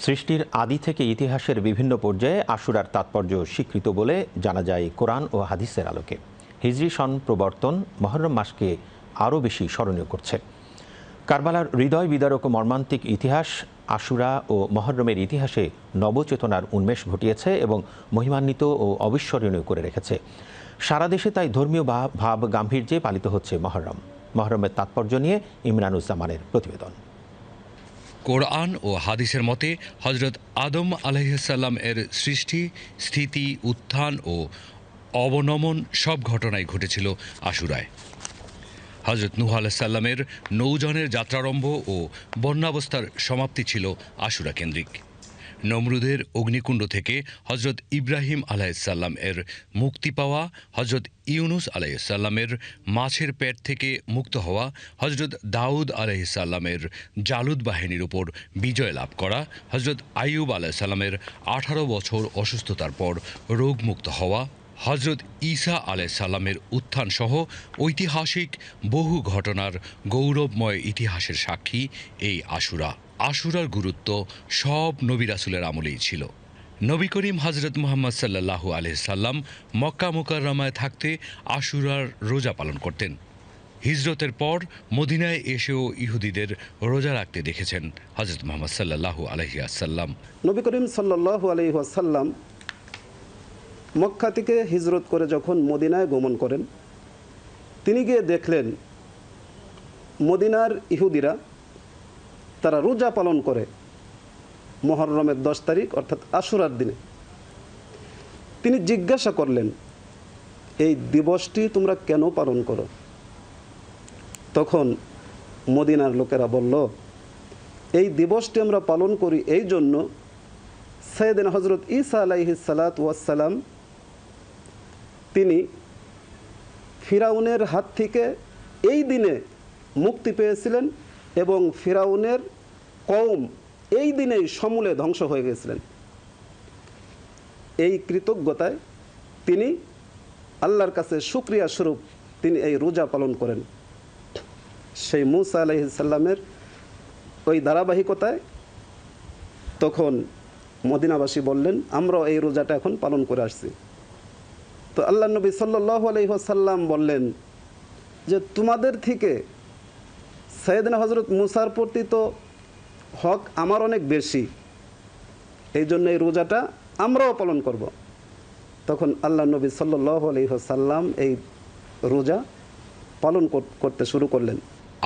সৃষ্টির আদি থেকে ইতিহাসের বিভিন্ন পর্যায়ে আশুরার তাৎপর্য স্বীকৃত বলে জানা যায় কোরআন ও হাদিসের আলোকে। হিজরি সন প্রবর্তন মহরম মাসকে আরও বেশি স্মরণীয় করছে। কারবালার হৃদয় বিদারক মর্মান্তিক ইতিহাস আশুরা ও মহরমের ইতিহাসে নবচেতনার উন্মেষ ঘটিয়েছে এবং মহিমান্বিত ও অবিস্মরণীয় করে রেখেছে। সারা দেশে তাই ধর্মীয় ভাব গাম্ভীর্যে পালিত হচ্ছে মহরম। মহরমের তাৎপর্য নিয়ে ইমরানুজ্জামানের প্রতিবেদন। কোরআন ও হাদিসের মতে হজরত আদম আলহিসাল্লাম এর সৃষ্টি, স্থিতি, উত্থান ও অবনমন সব ঘটনাই ঘটেছিল আশুরায়। হজরত নুহ আলাহিসাল্লামের নৌজনের যাত্রারম্ভ ও বন্যাবস্থার সমাপ্তি ছিল আশুরা কেন্দ্রিক। নমরুদের অগ্নিকুণ্ড থেকে হজরত ইব্রাহিম আলাইসাল্লাম এর মুক্তি পাওয়া হজরত ইউনুস আলাইসাল্লামের মাছের পেট থেকে মুক্ত হওয়া হজরত দাউদ আলাইসাল্লামের জালুদ বাহিনীর উপর বিজয় লাভ করা হজরত আইয়ুব আলাইসাল্লামের আঠারো বছর অসুস্থতার পর রোগমুক্ত হওয়া হজরত ঈসা আলাইসাল্লামের উত্থান সহ ঐতিহাসিক বহু ঘটনার গৌরবময় ইতিহাসের সাক্ষী এই আশুরা। আশুরার গুরুত্ব সব নবী রাসুলের আমলেই ছিল। নবী করিম হজরত মোহাম্মদ সাল্লাহু আলহিসাল্লাম মক্কা মুকাররমায় থাকতে আশুরার রোজা পালন করতেন। হিজরতের পর মদিনায় এসেও ইহুদিদের রোজা রাখতে দেখেছেন হজরত মোহাম্মদ সাল্লাহু আলহিয়াসাল্লাম নবী করিম সাল্লাহ আলি ওয়াসাল্লাম মক্কা থেকে হিজরত করে যখন মদিনায় গমন করেন, তিনি গিয়ে দেখলেন মদিনার ইহুদিরা তারা রোজা পালন করে মহরমের দশ তারিখ, অর্থাৎ আশুরার দিনে। তিনি জিজ্ঞাসা করলেন, এই দিবসটি তোমরা কেন পালন করো? তখন মদিনার লোকেরা বলল, এই দিবসটি আমরা পালন করি এই জন্য সৈয়দিন হজরত ইসা আলাইহি সালাত ওয়াসালাম তিনি ফিরাউনের হাত থেকে এই দিনে মুক্তি পেয়েছিলেন এবং ফিরাউনের কওম এই দিনেই সমূলে ধ্বংস হয়ে গেছিলেন এই কৃতজ্ঞতায় তিনি আল্লাহর কাছে সুক্রিয়া স্বরূপ তিনি এই রোজা পালন করেন। সেই মুসা আলাইসাল্লামের ওই ধারাবাহিকতায় তখন মদিনাবাসী বললেন, আমরাও এই রোজাটা এখন পালন করে আসছি। তো আল্লাহ নবী সাল্লাহ আলহিহাসাল্লাম বললেন যে তোমাদের থেকে সৈয়দিন হজরত মুসার প্রতি তো হক আমার অনেক বেশি। এই জন্য এই রোজাটা আমরাও পালন করব। তখন আল্লাহ নবী সাল্লাহ আলহিহাসাল্লাম এই রোজা পালন করতে শুরু করলেন।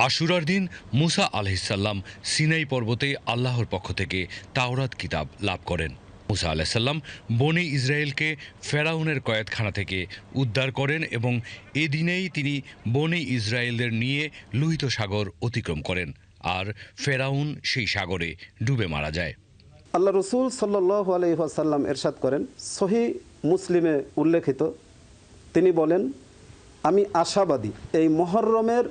আশুরার দিন মুসা আলহিসাল্লাম সিনাই পর্বতে আল্লাহর পক্ষ থেকে তাওরাত কিতাব লাভ করেন। মুসা আলাহিসাল্লাম বনি ইসরায়েলকে ফেরাউনের কয়েদখানা থেকে উদ্ধার করেন এবং এদিনেই তিনি বনি ইসরায়েলদের নিয়ে লোহিত সাগর অতিক্রম করেন। আর ফেরাউন সেই সাগরে ডুবে মারা যায়। আল্লাহ রসুল সাল্লাহ আলহিহাসাল্লাম এরশাদ করেন। সহি মুসলিমে উল্লেখিত। তিনি বলেন, আমি আশাবাদী, এই মহরমের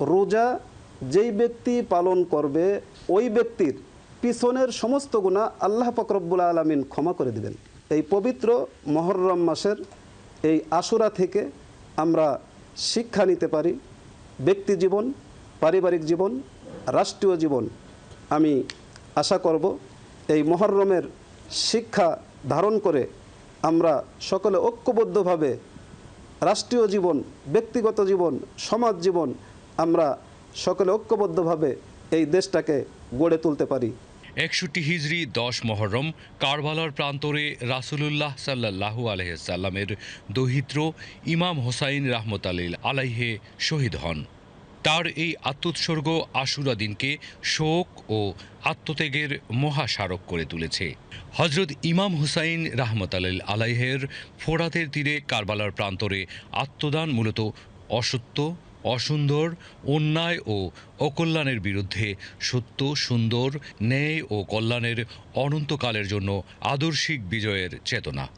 রোজা যেই ব্যক্তি পালন করবে, ওই ব্যক্তির পিছনের সমস্ত গুণা আল্লাহ ফকরব্বুল আলমিন ক্ষমা করে দিবেন। এই পবিত্র মহরম মাসের এই আশুরা থেকে আমরা শিক্ষা নিতে পারি, ব্যক্তি জীবন, পারিবারিক জীবন, রাষ্ট্রীয় জীবন। আমি আশা করব এই মহরমের শিক্ষা ধারণ করে আমরা সকলে ঐক্যবদ্ধভাবে রাষ্ট্রীয় জীবন, ব্যক্তিগত জীবন, সমাজ জীবন আমরা সকলে ঐক্যবদ্ধভাবে এই দেশটাকে গড়ে তুলতে পারি। একষট্টি হিজড়ি দশ মহরম, কারবালার প্রান্তরে রাসুলুল্লাহ সাল্লাহু আলহিসাল্লামের দহিত্র ইমাম হোসাইন রাহমত আলিল আলাইহে শহীদ হন। তার এই আত্মোৎসর্গ আশুরা দিনকে শোক ও আত্মত্যাগের মহাস্মারক করে তুলেছে। হজরত ইমাম হুসাইন রাহমত আলিল আলাইহের ফোরাতের তীরে কারবালার প্রান্তরে আত্মদান মূলত অসত্য অসুন্দর, অন্যায় ও অকল্যাণের বিরুদ্ধে সত্য, সুন্দর, ন্যায় ও কল্যাণের অনন্তকালের জন্য আদর্শিক বিজয়ের চেতনা।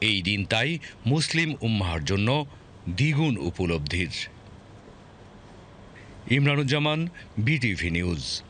এই দিন তাই মুসলিম উম্মাহার জন্য দ্বিগুণ উপলব্ধির। Imranuzzaman, BTV news.